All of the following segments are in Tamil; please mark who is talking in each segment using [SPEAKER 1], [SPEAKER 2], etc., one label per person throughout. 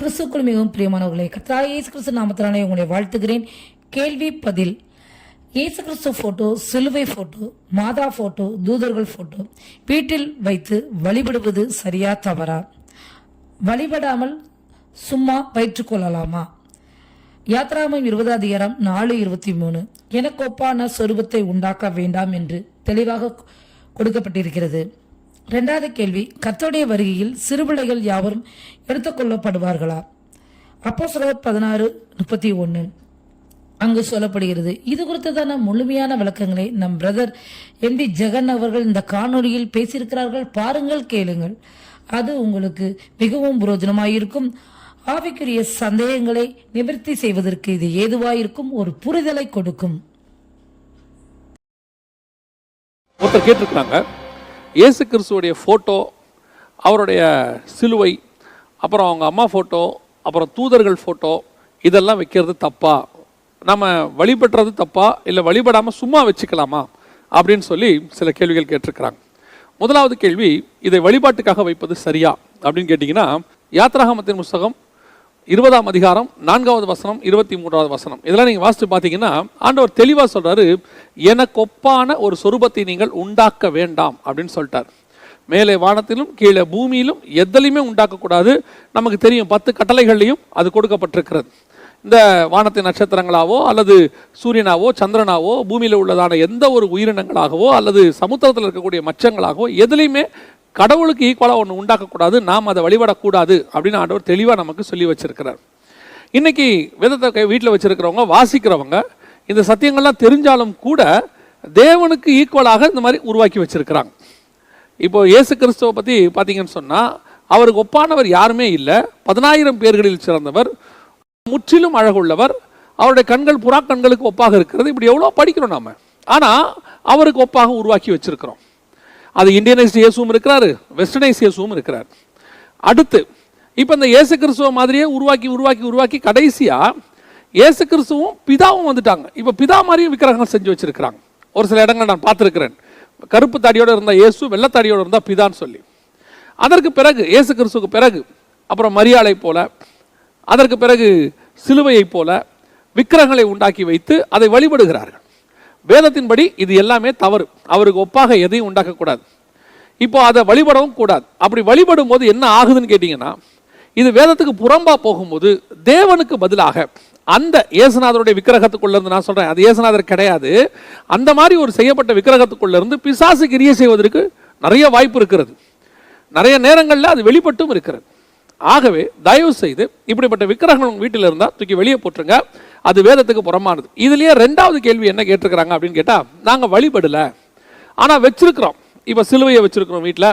[SPEAKER 1] கிறிஸ்துக்குள் மிகவும் பிரியமானவர்களே கர்த்தராகிய இயேசு கிறிஸ்து நாமத்தினாலே உங்களை வாழ்த்துகிறேன். கேள்வி பதில் இயேசு கிறிஸ்து போட்டோ சிலுவை போட்டோ மாதா போட்டோ தூதர்கள் போட்டோ வீட்டில் வைத்து வழிபடுவது சரியா தவறா? வழிபடாமல் சும்மா வைத்துக் யாத்ராமம் இருபது அதிகாரம் நாலு இருபத்தி மூணு. எனக்கு ஒப்பான சொரூபத்தை உண்டாக்க வேண்டாம் என்று தெளிவாக கொடுக்கப்பட்டிருக்கிறது. ரெண்டாவது கேள்வி கத்தோடைய வருகையில் சிறுபிள்ளைகள் யாவரும் எடுத்துக்கொள்ளப்படுவார்களா அப்போ சிலர் பதினாறு முப்பத்தி ஒன்று அங்கு சொல்லப்படுகிறது இது குறித்ததான முழுமையான விளக்கங்களை நம் பிரதர் என் டி ஜெகன் அவர்கள் இந்த காணொலியில் பேசியிருக்கிறார்கள். பாருங்கள் கேளுங்கள். அது உங்களுக்கு மிகவும் புரோஜனமாயிருக்கும். ஆவிக்குரிய சந்தேகங்களை நிவர்த்தி செய்வதற்கு இது ஏதுவாயிருக்கும் ஒரு புரிதலை கொடுக்கும்.
[SPEAKER 2] ஒருத்தர் கேட்டிருக்கிறாங்க இயேசு கிறிஸ்துவோடைய ஃபோட்டோ அவருடைய சிலுவை அப்புறம் அவங்க அம்மா ஃபோட்டோ அப்புறம் தூதர்கள் ஃபோட்டோ இதெல்லாம் வைக்கிறது தப்பா? நம்ம வழிபடுறது தப்பா? இல்லை வழிபடாமல் சும்மா வச்சுக்கலாமா? அப்படின்னு சொல்லி சில கேள்விகள் கேட்டிருக்கிறாங்க. முதலாவது கேள்வி இதை வழிபாட்டுக்காக வைப்பது சரியா? அப்படின்னு கேட்டிங்கன்னா யாத்ராகமத்தின் புஸ்தகம் இருபதாம் அதிகாரம் நான்காவது வசனம் இருபத்தி மூன்றாவது வசனம். இதெல்லாம் நீங்கள் வாசித்து பார்த்தீங்கன்னா ஆண்டவர் தெளிவாக சொல்கிறாரு எனக்கு ஒப்பான ஒரு சொரூபத்தை நீங்கள் உண்டாக்க வேண்டாம் அப்படின்னு சொல்லிட்டார். மேலே வானத்திலும் கீழே பூமியிலும் எதிலையுமே உண்டாக்கக்கூடாது. நமக்கு தெரியும் பத்து கட்டளைகள்லையும் அது கொடுக்கப்பட்டிருக்கிறது. இந்த வானத்தின் நட்சத்திரங்களாவோ அல்லது சூரியனாவோ சந்திரனாவோ பூமியில் உள்ளதான எந்த ஒரு உயிரினங்களாகவோ அல்லது சமுத்திரத்தில் இருக்கக்கூடிய மச்சங்களாகவோ எதுலையுமே கடவுளுக்கு ஈக்குவலாக ஒன்று உண்டாக்கக்கூடாது நாம் அதை வழிபடக்கூடாது அப்படின்னு ஆண்டவர் தெளிவாக நமக்கு சொல்லி வச்சிருக்கிறார். இன்றைக்கி வேதத்தை வீட்டில் வச்சுருக்கிறவங்க வாசிக்கிறவங்க இந்த சத்தியங்கள்லாம் தெரிஞ்சாலும் கூட தேவனுக்கு ஈக்குவலாக இந்த மாதிரி உருவாக்கி வச்சிருக்கிறாங்க. இப்போ இயேசு கிறிஸ்துவை பற்றி பார்த்தீங்கன்னு சொன்னால் அவருக்கு ஒப்பானவர் யாருமே இல்லை. பதினாயிரம் பேர்களில் சிறந்தவர் முற்றிலும் அழகுள்ளவர். அவருடைய கண்கள் புறா கண்களுக்கு ஒப்பாக இருக்கிறது. இப்படி எவ்வளோ படிக்கிறோம் நாம். ஆனால் அவருக்கு ஒப்பாக உருவாக்கி வச்சுருக்கிறோம். அது இந்தியனைஸ்டு இயேசுவும் இருக்கிறாரு வெஸ்டர்னைஸ் இயேசுவும் இருக்கிறார். அடுத்து இப்போ இந்த இயேசு கிறிஸ்துவ மாதிரியே உருவாக்கி உருவாக்கி உருவாக்கி கடைசியாக இயேசு கிறிஸ்துவும் பிதாவும் வந்துட்டாங்க. இப்போ பிதா மாதிரியும் விக்கிரகங்கள் செஞ்சு வச்சுருக்கிறாங்க. ஒரு சில இடங்கள் நான் பார்த்துருக்கிறேன். கருப்பு தாடியோடு இருந்தால் இயேசு வெள்ளத்தாடியோடு இருந்தால் பிதான்னு சொல்லி. அதற்கு பிறகு இயேசு கிறிஸ்துவுக்கு பிறகு அப்புறம் மரியாளை போல அதற்கு பிறகு சிலுவையைப் போல விக்கிரகங்களை உண்டாக்கி வைத்து அதை வழிபடுகிறார்கள். வேதத்தின்படி இது எல்லாமே தவறு. அவருக்கு ஒப்பாக எதையும் உண்டாக்கக்கூடாது. இப்போ அதை வழிபடவும் கூடாது. அப்படி வழிபடும் போது என்ன ஆகுதுன்னு கேட்டிங்கன்னா இது வேதத்துக்கு புறம்பா போகும்போது தேவனுக்கு பதிலாக அந்த இயேசுநாதருடைய விக்கிரகத்துக்குள்ள இருந்து நான் சொல்றேன் அது இயேசுநாதர் கிடையாது. அந்த மாதிரி ஒரு செய்யப்பட்ட விக்கிரகத்துக்குள்ள இருந்து பிசாசு கிரிய செய்வதற்கு நிறைய வாய்ப்பு இருக்கிறது. நிறைய நேரங்களில் அது வெளிப்பட்டும் இருக்கிறது. ஆகவே தயவு செய்து இப்படிப்பட்ட விக்கிரகங்கள் உங்கள் வீட்டில் இருந்தால் தூக்கி வெளியே போட்டுருங்க. அது வேதத்துக்கு புறமானது இதுலேயே ரெண்டாவது கேள்வி என்ன கேட்டிருக்கிறாங்க அப்படின்னு கேட்டால் நாங்கள் வழிபடலை. ஆனால் வச்சுருக்குறோம். இப்போ சிலுவையை வச்சுருக்குறோம் வீட்டில்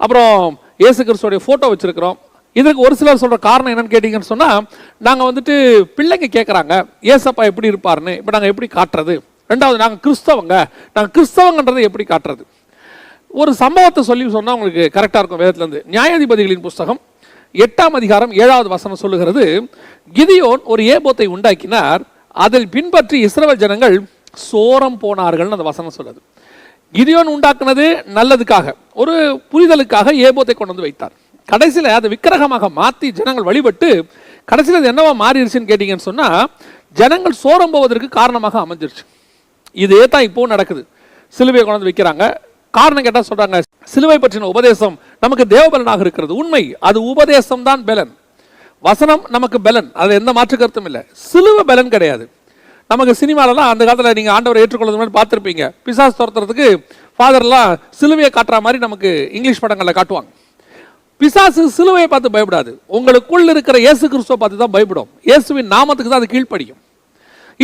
[SPEAKER 2] அப்புறம் இயேசு கிறிஸ்துவோடைய ஃபோட்டோ வச்சுருக்குறோம். இதுக்கு ஒரு சிலர் சொல்கிற காரணம் என்னன்னு கேட்டிங்கன்னு சொன்னால் நாங்கள் வந்துட்டு பிள்ளைங்க கேட்குறாங்க ஏசப்பா எப்படி இருப்பாருன்னு? இப்போ நாங்கள் எப்படி காட்டுறது? ரெண்டாவது நாங்கள் கிறிஸ்தவங்க. நாங்கள் கிறிஸ்தவங்கன்றதை எப்படி காட்டுறது? ஒரு சம்பவத்தை சொல்லி சொன்னால் உங்களுக்கு கரெக்டாக இருக்கும் வேதத்துலேருந்து நியாயாதிபதிகளின் புஸ்தகம் எட்டாம் அதிகாரம் ஏழாவது வசனம் சொல்லுகிறது கிதியோன் ஒரு ஏபோத்தை உண்டாக்கினார் அதில் பின்பற்றி இஸ்ரவேல் ஜனங்கள் சோரம் போனார்கள்னு அந்த வசனம் சொல்லுது. கிதியோன் உண்டாக்குனது நல்லதுக்காக ஒரு புரிதலுக்காக ஏபோத்தை கொண்டு வந்து வைத்தார். கடைசியில் அதை விக்கிரகமாக மாற்றி ஜனங்கள் வழிபட்டு கடைசியில் அது என்னவா மாறிடுச்சுன்னு கேட்டிங்கன்னு சொன்னால் ஜனங்கள் சோரம் போவதற்கு காரணமாக அமைஞ்சிருச்சு. இதே தான் இப்போவும் நடக்குது. சிலுவையை கொண்டு வந்து வைக்கிறாங்க. காரணம் கேட்டால் சொல்றாங்க சிலுவை பற்றின உபதேசம் நமக்கு தேவபலனாக இருக்கிறது. உண்மை அது உபதேசம் தான் பலன். வசனம் நமக்கு பலன். அது எந்த மாற்று கருத்தும் இல்லை. சிலுவை பலன் கிடையாது. நமக்கு சினிமாலலாம் அந்த காலத்தில் நீங்கள் ஆண்டவரை ஏற்றுக்கொள்வது மாதிரி பார்த்துருப்பீங்க. பிசாஸ் துரத்துறதுக்கு ஃபாதர்லாம் சிலுவையை காட்டுற மாதிரி நமக்கு இங்கிலீஷ் படங்களில் காட்டுவாங்க. பிசாசு சிலுவையை பார்த்து பயப்படாது. உங்களுக்குள் இருக்கிற இயேசு கிறிஸ்துவை பார்த்து தான் பயப்படும். இயேசுவின் நாமத்துக்கு தான் அது கீழ்ப்படியும்.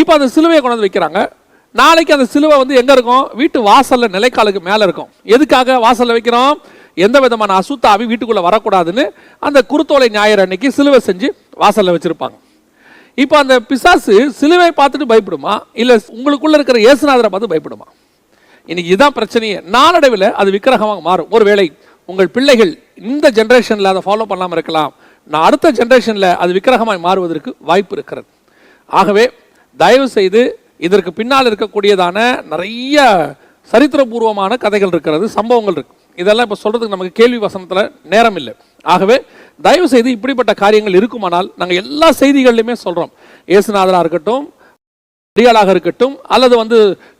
[SPEAKER 2] இப்போ அந்த சிலுவையை கொண்டு வந்து வைக்கிறாங்க. நாளைக்கு அந்த சிலுவை வந்து எங்கே இருக்கும்? வீட்டு வாசலில் நிலைக்காலுக்கு மேலே இருக்கும். எதுக்காக வாசலில் வைக்கிறோம்? எந்த விதமான அசுத்தாவி வீட்டுக்குள்ளே வரக்கூடாதுன்னு அந்த குருத்தோலை ஞாயிறு அன்னைக்கு சிலுவை செஞ்சு வாசலில் வச்சுருப்பாங்க. இப்போ அந்த பிசாசு சிலுவை பார்த்துட்டு பயப்படுமா? இல்லை உங்களுக்குள்ளே இருக்கிற இயேசுநாதரை பார்த்து பயப்படுமா? இன்னைக்கு இதுதான் பிரச்சனையே. நாளடைவில் அது விக்கிரகமாக மாறும். ஒருவேளை உங்கள் பிள்ளைகள் இந்த ஜென்ரேஷனில் அதை ஃபாலோ பண்ணாமல் இருக்கலாம். நான் அடுத்த ஜென்ரேஷனில் அது விக்கிரகமாக மாறுவதற்கு வாய்ப்பு இருக்கிறது. ஆகவே தயவு செய்து இதற்கு பின்னால் இருக்கக்கூடியதான நிறைய சரித்திரபூர்வமான கதைகள் இருக்கிறது சம்பவங்கள் இருக்கு. இதெல்லாம் இப்போ சொல்கிறதுக்கு நமக்கு கேள்வி வசனத்தில் நேரம் இல்லை. ஆகவே தயவு செய்து இப்படிப்பட்ட காரியங்கள் இருக்குமானால் நாங்கள் எல்லா செய்திகள்லையுமே சொல்கிறோம் ஏசுநாதராக இருக்கட்டும் அடியாளாக இருக்கட்டும் அல்லது வந்து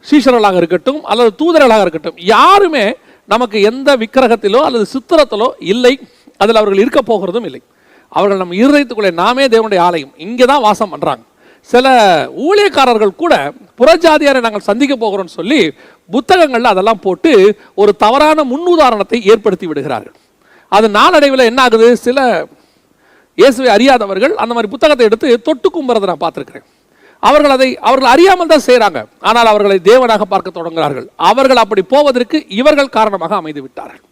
[SPEAKER 2] சீஷர்களாக இருக்கட்டும் அல்லது தூதர்களாக இருக்கட்டும் யாருமே நமக்கு எந்த விக்கிரகத்திலோ அல்லது சித்திரத்திலோ இல்லை. அதில் அவர்கள் இருக்க போகிறதும் இல்லை. அவர்கள் நம் இருதயத்துக்குள்ளே நாமே தேவனுடைய ஆலயம். இங்கே தான் வாசம் பண்ணுறாங்க சில ஊழியக்காரர்கள் கூட புறஜாதியாரை நாங்கள் சந்திக்க போகிறோம்னு சொல்லி புத்தகங்களில் அதெல்லாம் போட்டு ஒரு தவறான முன்னுதாரணத்தை ஏற்படுத்தி விடுகிறார்கள். அது நாளடைவில் என்ன ஆகுது? சில இயேசுவை அறியாதவர்கள் அந்த மாதிரி புத்தகத்தை எடுத்து தொட்டு கும்புறதை நான் பார்த்துருக்கிறேன். அவர்கள் அதை அவர்கள் அறியாமல் தான் செய்கிறாங்க ஆனால் அவர்களை தேவனாக பார்க்க தொடங்குகிறார்கள். அவர்கள் அப்படி போவதற்கு இவர்கள் காரணமாக அமைந்து விட்டார்கள்.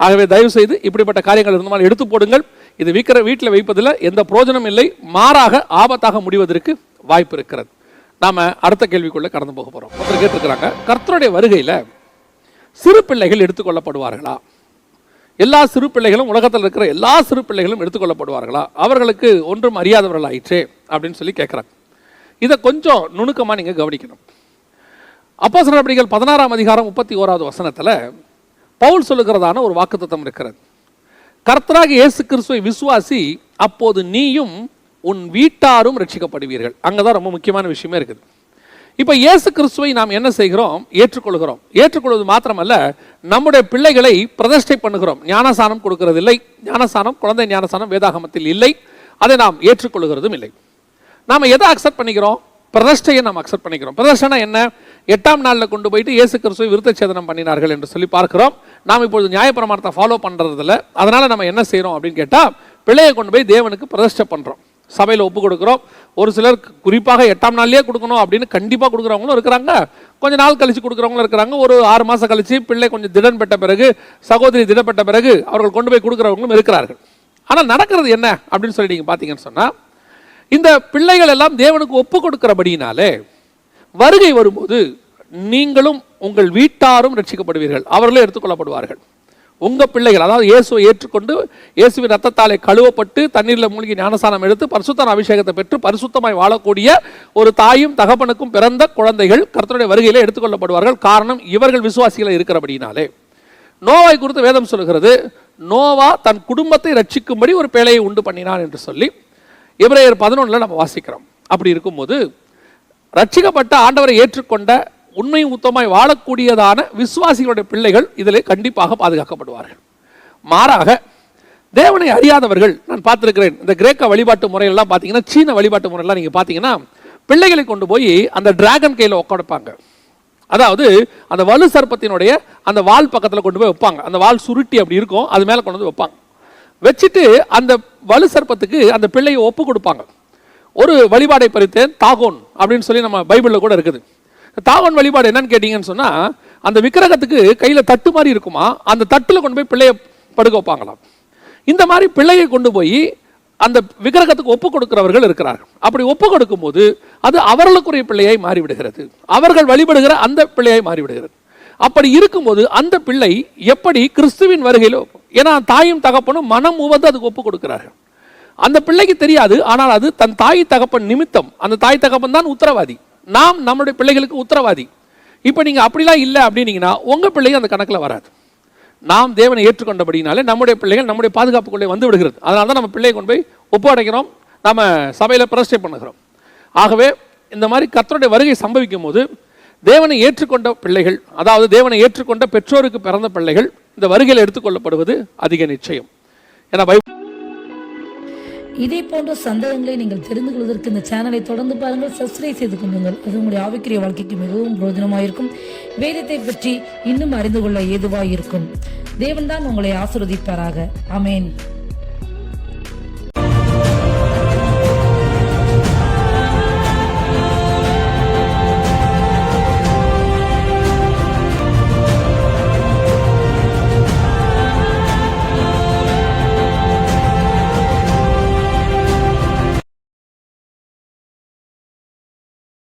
[SPEAKER 2] ஆகவே தயவு செய்து இப்படிப்பட்ட காரியங்கள் இருந்தாலும் எடுத்து போடுங்கள். இது வீக்கிற வீட்டில் வைப்பதில் எந்த பிரோஜனம் இல்லை. மாறாக ஆபத்தாக முடிவதற்கு வாய்ப்பு இருக்கிறது. நாம அடுத்த கேள்விக்குள்ள கடந்து போக போறோம். ஒருத்தர் கேட்டிருக்கிறாங்க கர்த்தருடைய வருகையில சிறு பிள்ளைகள் எடுத்துக்கொள்ளப்படுவார்களா? எல்லா சிறு பிள்ளைகளும் உலகத்தில் இருக்கிற எல்லா சிறு பிள்ளைகளும் எடுத்துக்கொள்ளப்படுவார்களா? அவர்களுக்கு ஒன்றும் அறியாதவர்கள் ஆயிற்றே அப்படின்னு சொல்லி கேட்குறாங்க. இதை கொஞ்சம் நுணுக்கமாக நீங்கள் கவனிக்கணும். அப்போ சிறப்படிகள் பதினாறாம் அதிகாரம் முப்பத்தி ஓராவது வசனத்தில் பவுல் சொல்லுகிறதான ஒரு வாக்குத்தத்தம் இருக்கிறது. கர்த்தராக இயேசு கிறிஸ்துவை விசுவாசி அப்போது நீயும் உன் வீட்டாரும் ரட்சிக்கப்படுவீர்கள். அங்கே தான் ரொம்ப முக்கியமான விஷயமே இருக்குது. இப்போ இயேசு கிறிஸ்துவை நாம் என்ன செய்கிறோம்? ஏற்றுக்கொள்கிறோம். ஏற்றுக்கொள்வது மாத்திரமல்ல நம்முடைய பிள்ளைகளை பிரதிஷ்டை பண்ணுகிறோம். ஞானசானம் கொடுக்கிறதில்லை. ஞானசானம் குழந்தை ஞானசானம் வேதாகமத்தில் இல்லை. அதை நாம் ஏற்றுக்கொள்கிறதும் இல்லை. நாம் எதை அக்செப்ட் பண்ணிக்கிறோம்? பிரதிஷ்டையை நாம் அக்செப்ட் பண்ணிக்கிறோம். பிரதிஷ்டைனா என்ன? எட்டாம் நாளில் கொண்டு போயிட்டு இயேசு கிறிஸ்துவை விருத்தச்சேதனம் பண்ணினார்கள் என்று சொல்லி பார்க்கிறோம். நாம் இப்பொழுது நியாயப்பிரமாணத்தை ஃபாலோ பண்ணுறதில்ல அதனால் நம்ம என்ன செய்கிறோம் அப்படின்னு கேட்டால் பிள்ளையை கொண்டு போய் தேவனுக்கு பிரதிஷ்டை பண்ணுறோம் சபையில் ஒப்பு கொடுக்குறோம். ஒரு சிலர் குறிப்பாக எட்டாம் நாள்லேயே கொடுக்கணும் அப்படின்னு கண்டிப்பாக கொடுக்குறவங்களும் இருக்கிறாங்க. கொஞ்ச நாள் கழித்து கொடுக்குறவங்களும் இருக்கிறாங்க. ஒரு ஆறு மாதம் கழித்து பிள்ளை கொஞ்சம் திடன் பெற்ற பிறகு சகோதரி திடன் பெற்ற பிறகு அவர்கள் கொண்டு போய் கொடுக்குறவங்களும் இருக்கிறார்கள். ஆனால் நடக்கிறது என்ன அப்படின்னு சொல்லி நீங்கள் பார்த்தீங்கன்னு சொன்னால் இந்த பிள்ளைகள் எல்லாம் தேவனுக்கு ஒப்பு கொடுக்குறபடினாலே வருகை வரும்போது நீங்களும் உங்கள் வீட்டாரும் ரட்சிக்கப்படுவீர்கள். அவர்களே எடுத்துக்கொள்ளப்படுவார்கள் உங்கள் பிள்ளைகள் அதாவது இயேசுவை ஏற்றுக்கொண்டு இயேசுவின் ரத்தத்தாலே கழுவப்பட்டு தண்ணீரில் மூழ்கி ஞானசானம் எடுத்து பரிசுத்தன அபிஷேகத்தை பெற்று பரிசுத்தமாய் வாழக்கூடிய ஒரு தாயும் தகப்பனுக்கும் பிறந்த குழந்தைகள் கர்த்தருடைய வருகையிலே எடுத்துக்கொள்ளப்படுவார்கள். காரணம் இவர்கள் விசுவாசிகள் இருக்கிறபடினாலே நோவாய் குறித்து வேதம் சொல்கிறது நோவா தன் குடும்பத்தை ரட்சிக்கும்படி ஒரு பேழையை உண்டு பண்ணினான் என்று சொல்லி இவரையர் பதினொன்றில் நம்ம வாசிக்கிறோம். அப்படி இருக்கும்போது ரட்சிக்கப்பட்ட ஆண்டவரை ஏற்றுக்கொண்ட உண்மை உத்தமாய் வாழக்கூடியதான விசுவாசிகளுடைய பிள்ளைகள் இதில் கண்டிப்பாக பாதுகாக்கப்படுவார்கள். மாறாக தேவனை அறியாதவர்கள் நான் பார்த்துருக்கிறேன் இந்த கிரேக்க வழிபாட்டு முறையெல்லாம் பார்த்தீங்கன்னா சீன வழிபாட்டு முறையெல்லாம் நீங்கள் பார்த்தீங்கன்னா பிள்ளைகளை கொண்டு போய் அந்த டிராகன் கையில் உட்காடுப்பாங்க அதாவது அந்த வலு சர்ப்பத்தினுடைய அந்த வால் பக்கத்தில் கொண்டு போய் வைப்பாங்க. அந்த வால் சுருட்டி அப்படி இருக்கும் அது மேலே கொண்டு வந்து வைப்பாங்க. வச்சுட்டு அந்த வலு சர்ப்பத்துக்கு அந்த பிள்ளையை ஒப்பு கொடுப்பாங்க. ஒரு வழிபாடை பறித்தேன் தாகோன் அப்படின்னு சொல்லி நம்ம பைபிளில் கூட இருக்குது. தாவன் வழிபாடு என்னன்னு கேட்டிங்கன்னு சொன்னால் அந்த விக்கிரகத்துக்கு கையில் தட்டு மாதிரி இருக்குமா? அந்த தட்டில் கொண்டு போய் பிள்ளையை படுக்க வைப்பாங்களாம். இந்த மாதிரி பிள்ளையை கொண்டு போய் அந்த விக்கிரகத்துக்கு ஒப்பு கொடுக்கிறவர்கள் இருக்கிறார்கள். அப்படி ஒப்பு கொடுக்கும்போது அது அவர்களுக்குரிய பிள்ளையாய் மாறிவிடுகிறது. அவர்கள் வழிபடுகிற அந்த பிள்ளையாய் மாறிவிடுகிறது. அப்படி இருக்கும்போது அந்த பிள்ளை எப்படி கிறிஸ்துவின் வருகையிலோ ஏன்னா தாயும் தகப்பனும் மனம் உவந்து அதுக்கு ஒப்பு கொடுக்கிறார்கள். அந்த பிள்ளைக்கு தெரியாது ஆனால் அது தன் தாய் தகப்பன் நிமித்தம் அந்த தாய் தகப்பன் தான் உத்தரவாதி. நாம் நம்முடைய பிள்ளைகளுக்கு உத்தரவாதி. இப்போ நீங்கள் அப்படிலாம் இல்லை அப்படின்னீங்கன்னா உங்கள் பிள்ளைங்க அந்த கணக்கில் வராது. நாம் தேவனை ஏற்றுக்கொண்டபடினாலே நம்முடைய பிள்ளைகள் நம்முடைய பாதுகாப்புக்குள்ளே வந்து விடுகிறது. அதனால தான் நம்ம பிள்ளையை கொண்டு போய் ஒப்படைக்கிறோம். நம்ம சபையில் பிரஸ்டே பண்ணுகிறோம். ஆகவே இந்த மாதிரி கத்தருடைய வருகை சம்பவிக்கும் போது தேவனை ஏற்றுக்கொண்ட பிள்ளைகள் அதாவது தேவனை ஏற்றுக்கொண்ட பெற்றோருக்கு பிறந்த பிள்ளைகள் இந்த வருகையில் எடுத்துக்கொள்ளப்படுவது அதிக நிச்சயம். ஏன்னா பைபிள்
[SPEAKER 1] இதே போன்ற சந்தேகங்களை நீங்கள் தெரிந்து கொள்வதற்கு இந்த சேனலை தொடர்ந்து பாருங்கள். சப்ஸ்கிரைப் செய்து கொள்ளுங்கள். அது உங்களுடைய ஆவிக்குரிய வாழ்க்கைக்கு மிகவும் பிரயோஜனமாயிருக்கும். வேதத்தை பற்றி இன்னும் அறிந்து கொள்ள ஏதுவாயிருக்கும். தேவன்தான் உங்களை ஆசிர்வதிப்பாராக. அமேன்